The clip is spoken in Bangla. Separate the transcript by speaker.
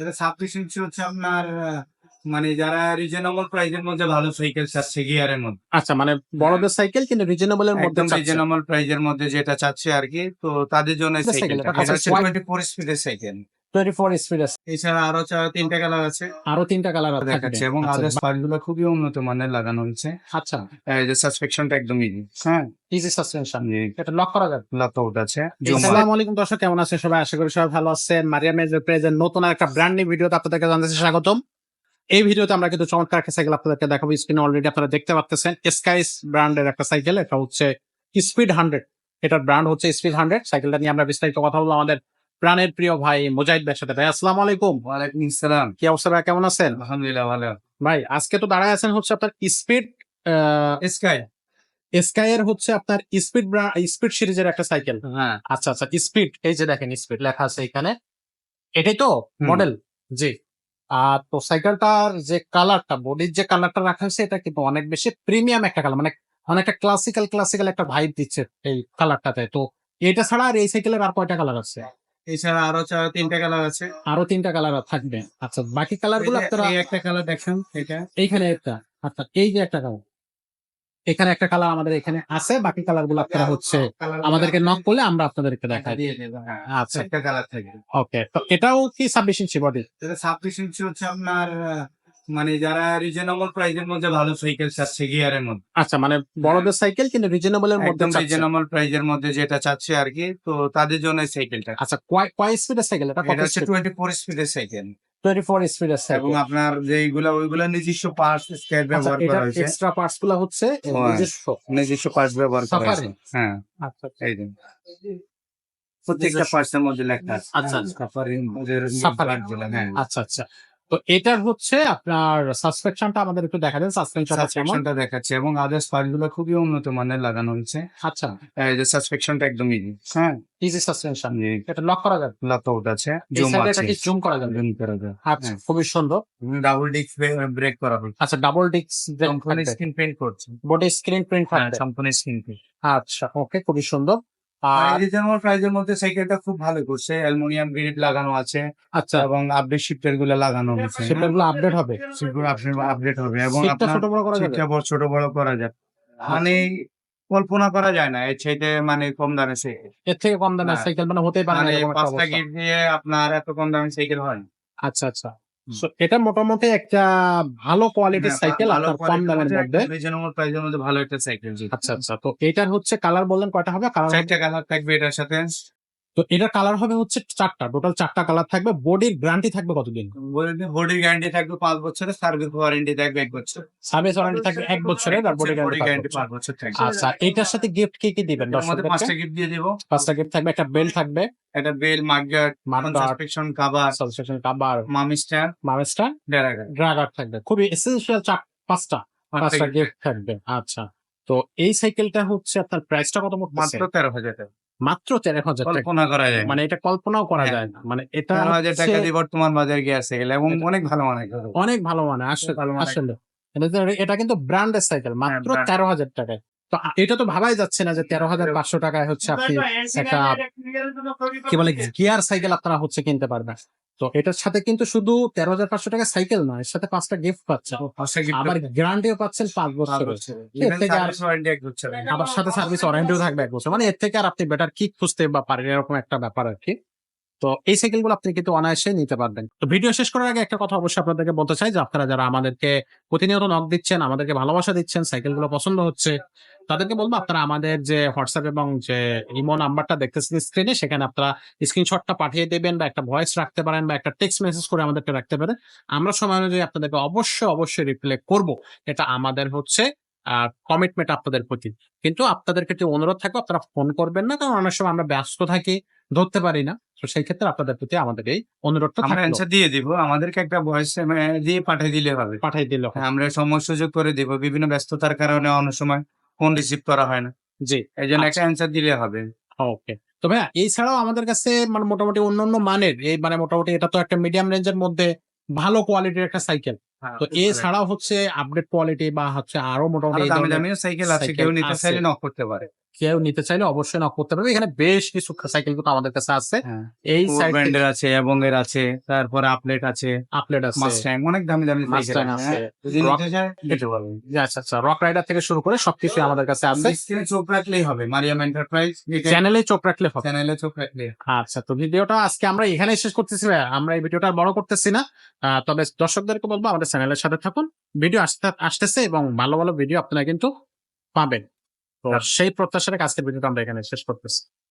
Speaker 1: এটা ছাব্বিশ ইঞ্চি হচ্ছে আপনার মানে যারা রিজনেবল প্রাইসের মধ্যে ভালো সাইকেল চাচ্ছে গিয়ারের মধ্যে।
Speaker 2: আচ্ছা মানে বড়দের সাইকেল কিন্তু রিজনেবল এর মধ্যে।
Speaker 1: রিজনেবল প্রাইসের মধ্যে যেটা চাচ্ছে আর কি তো তাদের জন্য সাইকেল
Speaker 2: এটা
Speaker 1: এটা হচ্ছে টোয়েন্টি ফোর স্পিডের সাইকেল
Speaker 2: 24 স্পিড আছে
Speaker 1: এছাড়া আরও তিনটা কালার আছে।
Speaker 2: আরও তিনটা কালার আছে
Speaker 1: দেখাচ্ছে এবং আদার্স পার্ট খুবই উন্নত মানের লাগানো হয়েছে।
Speaker 2: আচ্ছা।
Speaker 1: এই যে সাসপেকশনটা একদম ইজি হ্যাঁ।
Speaker 2: ইজি সাসপেনশন এটা লক করা যাবে।
Speaker 1: লাকআউট আছে।
Speaker 2: আসসালামু আলাইকুম দর্শক কেমন আছেন সবাই? আশা করি সবাই ভালো আছেন। মারিয়া মেজের প্রেজেন্ট নতুন একটা ব্র্যান্ড নিউ ভিডিওতে আপনাদেরকে জানাতে স্বাগতম। এই ভিডিওতে আমরা কিন্তু চমৎকার একটা সাইকেল আপনাদেরকে দেখাবো। স্ক্রিনে অলরেডি আপনারা দেখতে পাচ্ছেন স্কাইস ব্র্যান্ডের একটা সাইকেল এটা হচ্ছে স্পিড হান্ড্রেড এটার ব্র্যান্ড হচ্ছে স্পিড হান্ড্রেড সাইকেলটা নিয়ে আমরা বিস্তারিত কথা বলব। আমাদের প্রাণের প্রিয় ভাই মুজাহিদ ভাইয়ের সাথে। ভাই আসসালামু আলাইকুম।
Speaker 1: ওয়ালাইকুম আসসালাম।
Speaker 2: কি অবস্থা ভাই? কেমন আছেন?
Speaker 1: আলহামদুলিল্লাহ ভালো।
Speaker 2: ভাই আজকে তো দাঁড়ায় আছেন হচ্ছে আপনার স্পিড
Speaker 1: স্কাই
Speaker 2: স্কাই এর হচ্ছে আপনার স্পিড স্পিড সিরিজের একটা সাইকেল।
Speaker 1: হ্যাঁ।
Speaker 2: আচ্ছা আচ্ছা স্পিড এই যে দেখেন স্পিড লেখা আছে এখানে। এটাই তো মডেল জি। আর তো সাইকেলটার যে কালারটা বডির যে কালারটা রাখা হয়েছে এটা কিন্তু অনেক বেশি প্রিমিয়াম একটা কালার মানে অনেকটা ক্লাসিক্যাল ক্লাসিক্যাল একটা ভাইব দিচ্ছে এই কালারটাতে তো এটা ছাড়া আর এই সাইকেলের আর কয়টা কালার আছে?
Speaker 1: এছাড়া আরও তিনটা কালার আছে।
Speaker 2: আরও তিনটা কালার থাকবে। আচ্ছা বাকি
Speaker 1: কালারগুলো
Speaker 2: আপনারা
Speaker 1: একটা কালার দেখেন এটা
Speaker 2: এইখানে একটা আচ্ছা এই যে একটা কালার এখানে একটা কালার আমাদের এখানে আছে বাকি কালারগুলো আপনারা হচ্ছে আমাদেরকে নক করলে আমরা আপনাদেরকে দেখাই।
Speaker 1: হ্যাঁ
Speaker 2: আচ্ছা।
Speaker 1: একটা কালার থাকবে
Speaker 2: ওকে তো এটাও কি ছাব্বিশ ইঞ্চি বডি
Speaker 1: ছাব্বিশ ইঞ্চি হচ্ছে আপনার মানে যারা রিজনেবল প্রাইসের মধ্যে ভালো সাইকেল চাচ্ছে গিয়ারের মধ্যে।
Speaker 2: আচ্ছা মানে বড়দের সাইকেল কিন্তু রিজনেবল এর মধ্যে।
Speaker 1: রিজনেবল প্রাইসের মধ্যে যেটা চাচ্ছে আর কি তো তাদের জন্য সাইকেলটা
Speaker 2: আচ্ছা কয়- কয় স্পিডের সাইকেল এটা
Speaker 1: হচ্ছে টোয়েন্টি ফোর স্পিডের সাইকেল
Speaker 2: টোয়েন্টি ফোর স্পিডের সাইকেল
Speaker 1: এবং আপনার যেইগুলো ওইগুলো নিজস্ব পার্টস
Speaker 2: আচ্ছা
Speaker 1: ব্যবহার করা হয়েছে।
Speaker 2: এক্সট্রা পার্টসগুলো হচ্ছে
Speaker 1: হ্যাঁ।
Speaker 2: নিজস্ব।
Speaker 1: নিজস্ব পার্টস ব্যবহার করা হয়েছে। হ্যাঁ
Speaker 2: আচ্ছা
Speaker 1: এই যে। প্রত্যেকটা পার্টস এর মধ্যে লেখা আছে।
Speaker 2: আচ্ছা।
Speaker 1: সাফারি গুলো, হ্যাঁ।
Speaker 2: আচ্ছা আচ্ছা। তো এটার হচ্ছে আপনার সাসপেকশনটা আমাদের একটু দেখা দেন সাসপেনশনটা
Speaker 1: সাসপেকশনটা দেখাচ্ছে এবং আদার্স পার্টগুলো খুবই উন্নত মানের লাগানো হয়েছে।
Speaker 2: আচ্ছা।
Speaker 1: এই যে সাসপেকশনটা একদম ইজি হ্যাঁ?
Speaker 2: ইজি সাসপেনশন এটা লক করা যাবে।
Speaker 1: লাকআউট আছে জুম আছে।
Speaker 2: এটা কি জুম করা যাবে?
Speaker 1: জুম করা যায়
Speaker 2: আচ্ছা
Speaker 1: হ্যাঁ।
Speaker 2: খুবই সুন্দর।
Speaker 1: ডাবল ডিস্ক ব্রেক করা হয়েছে।
Speaker 2: আচ্ছা ডাবল ডিস্ক
Speaker 1: সম্পূর্ণ স্ক্রিন প্রিন্ট করছে।
Speaker 2: বডি স্ক্রিন প্রিন্ট
Speaker 1: সম্পূর্ণ স্ক্রিন প্রিন্ট
Speaker 2: আচ্ছা ওকে খুবই সুন্দর। আর
Speaker 1: রিজনেবল প্রাইসের মধ্যে সাইকেলটা খুব ভালো করছে অ্যালুমিনিয়াম গ্রিড লাগানো আছে
Speaker 2: আচ্ছা।
Speaker 1: এবং আপডেট শিফটারগুলো লাগানো হয়েছে।
Speaker 2: সেগুলো আপডেট হবে?
Speaker 1: আপডেট হবে এবং আপনার
Speaker 2: ছোট বড় করা যাবে?
Speaker 1: ছোট বড় করা যায় মানে কল্পনা করা যায় না এর চাইতে মানে কম দামে সাইকেল
Speaker 2: এর থেকে কম দামের
Speaker 1: হ্যাঁ।
Speaker 2: সাইকেল মানে হতেই পারে না
Speaker 1: মানে পাঁচটা। দিয়ে আপনার এত কম দামে সাইকেল হয়
Speaker 2: আচ্ছা আচ্ছা। এটা মোটামুটি একটা ভালো কোয়ালিটির সাইকেল আপনার কম দামের মধ্যে
Speaker 1: রিজনেবল প্রাইসের মধ্যে ভালো একটা সাইকেল জি।
Speaker 2: আচ্ছা আচ্ছা। তো এটার হচ্ছে কালার বললেন কয়টা হবে? কালার
Speaker 1: চারটা কালার থাকবে এটার সাথে।
Speaker 2: তো এটার কালার হবে হচ্ছে চারটা। টোটাল চারটা কালার থাকবে। বডির গ্যারান্টি থাকবে কতদিন?
Speaker 1: বডির গ্যারান্টি থাকবে পাঁচ বছরের সার্ভিস ওয়ারেন্টি থাকবে এক বছর।
Speaker 2: সার্ভিস ওয়ারেন্টি থাকবে এক বছরের আর বডি
Speaker 1: গ্যারান্টি পাঁচ বছর। থাকবে
Speaker 2: আচ্ছা এটার সাথে গিফট কি কি দিবেন? দর্শকদেরকে?
Speaker 1: পাঁচটা গিফট দিয়ে দিব।
Speaker 2: পাঁচটা গিফট থাকবে একটা বেল থাকবে।
Speaker 1: একটা bell
Speaker 2: marker
Speaker 1: suspension cover
Speaker 2: subscription cover
Speaker 1: মামিস্টার
Speaker 2: মামেস্টা
Speaker 1: ডেরাগার
Speaker 2: ড্রাগার থাকবে। খুবই এসেনশিয়াল চার পাঁচটা পাঁচটা গিফট থাকবে। আচ্ছা। তো এই সাইকেলটা হচ্ছে আপনার প্রাইসটা কত পড়তেছে
Speaker 1: মাত্র তেরো হাজার টাকা।
Speaker 2: মাত্র তেরো হাজার টাকা।
Speaker 1: কল্পনা করা যায়।
Speaker 2: মানে এটা কল্পনাও করা
Speaker 1: হ্যাঁ।
Speaker 2: যায় না। মানে এটা
Speaker 1: তেরো হাজার টাকা দিয়ে বর্তমান বাজার গিয়ে আছে গেলে এবং অনেক ভালো মানে
Speaker 2: অনেক ভালো মানে আসলে
Speaker 1: ভালো।
Speaker 2: আসলে। এটা এটা কিন্তু ব্র্যান্ডের সাইকেল মাত্র। তেরো হাজার টাকায়। তো এটা তো ভাবাই যাচ্ছে না যে তেরো হাজার পাঁচশো টাকায় হচ্ছে আপনি একটা কি বলে গিয়ার সাইকেল আপনারা হচ্ছে কিনতে পারবেন। তো এটার সাথে কিন্তু শুধু তেরো হাজার পাঁচশো টাকা সাইকেল নয় এর সাথে পাঁচটা গিফট পাচ্ছেন আবার গ্যারান্টিও পাচ্ছেন পাঁচ বছর এর থেকে আর- আবার সাথে সার্ভিস ওয়ারেন্টিও থাকবে এক বছর। মানে এর থেকে আর আপনি বেটার কি খুঁজতে বা পারেন এরকম একটা ব্যাপার আর কি। তো এই সাইকেলগুলো আপনি কিন্তু অনায়াসে নিতে পারবেন। তো ভিডিও শেষ করার আগে একটা কথা অবশ্যই আপনাদেরকে বলতে চাই যে, আপনারা যারা আমাদেরকে প্রতিনিয়ত নক দিচ্ছেন, আমাদেরকে ভালোবাসা দিচ্ছেন সাইকেলগুলো পছন্দ হচ্ছে, তাদেরকে বলব আপনারা আমাদের যে হোয়াটসঅ্যাপ এবং যে ইমো নাম্বারটা দেখতেছেন স্ক্রিনে সেখানে আপনারা স্ক্রিনশটটা পাঠিয়ে দেবেন বা একটা ভয়েস রাখতে পারেন বা একটা টেক্সট মেসেজ করে আমাদেরকে রাখতে পারেন। আমরা সময় অনুযায়ী আপনাদেরকে অবশ্যই অবশ্যই রিপ্লাই করব। এটা আমাদের হচ্ছে কমিটমেন্ট আপনাদের প্রতি। কিন্তু আপনাদেরকে একটি অনুরোধ থাকবে, আপনারা ফোন করবেন না, কারণ অনেক সময় আমরা ব্যস্ত থাকি, ধরতে পারি না। তো সেই ক্ষেত্রে আপনাদের প্রতি আমাদের এই অনুরোধটা
Speaker 1: আমরা। অ্যান্সার দিয়ে দিব। আমাদেরকে একটা ভয়েস দিয়ে পাঠিয়ে দিলে হবে।
Speaker 2: পাঠিয়ে দিলে
Speaker 1: হ্যাঁ, আমরা সময় সুযোগ করে দিব বিভিন্ন ব্যস্ততার কারণে অনেক সময় ফোন রিসিভ করা হয় না।
Speaker 2: জি।
Speaker 1: এই জন্য একটা
Speaker 2: আচ্ছা।
Speaker 1: অ্যান্সার দিলে হবে।
Speaker 2: ওকে তো ভাইয়া এছাড়াও আমাদের কাছে মানে মোটামুটি অন্যান্য মানের এই মানে মোটামুটি এটা তো একটা মিডিয়াম রেঞ্জের মধ্যে ভালো কোয়ালিটির একটা সাইকেল তো এছাড়াও হচ্ছে আপডেট কোয়ালিটি বা হচ্ছে আরও মোটামুটি এই
Speaker 1: দামি সাইকেল আছে কেউ নিতে চাইলে নক করতে পারে।
Speaker 2: কেউ নিতে চাইলে অবশ্যই নক করতে পারবে। এখানে বেশ কিছু সাইকেল কিন্তু আমাদের কাছে আছে।
Speaker 1: হ্যাঁ।
Speaker 2: এই
Speaker 1: ব্র্যান্ডের আছে এবং এর আছে তারপরে আপলেট আছে
Speaker 2: আপলেট আছে।
Speaker 1: মাস্ট্যাং অনেক দামি দামি সাইকেল
Speaker 2: মাস্টাং আছে
Speaker 1: পারবেন।
Speaker 2: আচ্ছা আচ্ছা। রক রাইডার থেকে শুরু করে সবকিছু আমাদের কাছে আছে।
Speaker 1: স্ক্রিনে চোখ রাখলেই হবে মারিয়াম এন্টারপ্রাইজ
Speaker 2: চ্যানেলে চোখ রাখলে হবে।
Speaker 1: চ্যানেলে চোখ রাখলে
Speaker 2: আচ্ছা তো ভিডিওটা আজকে আমরা এখানে শেষ করতেছি। আমরা এই ভিডিওটা বড় করতেছি না। তবে দর্শকদেরকে বলব আমাদের চ্যানেলের সাথে থাকুন। ভিডিও আসতে আসতেছে এবং ভালো ভালো ভিডিও আপনারা কিন্তু পাবেন। সেই প্রত্যাশার আজকের ভিডিওটা আমরা এখানে শেষ করতেছি।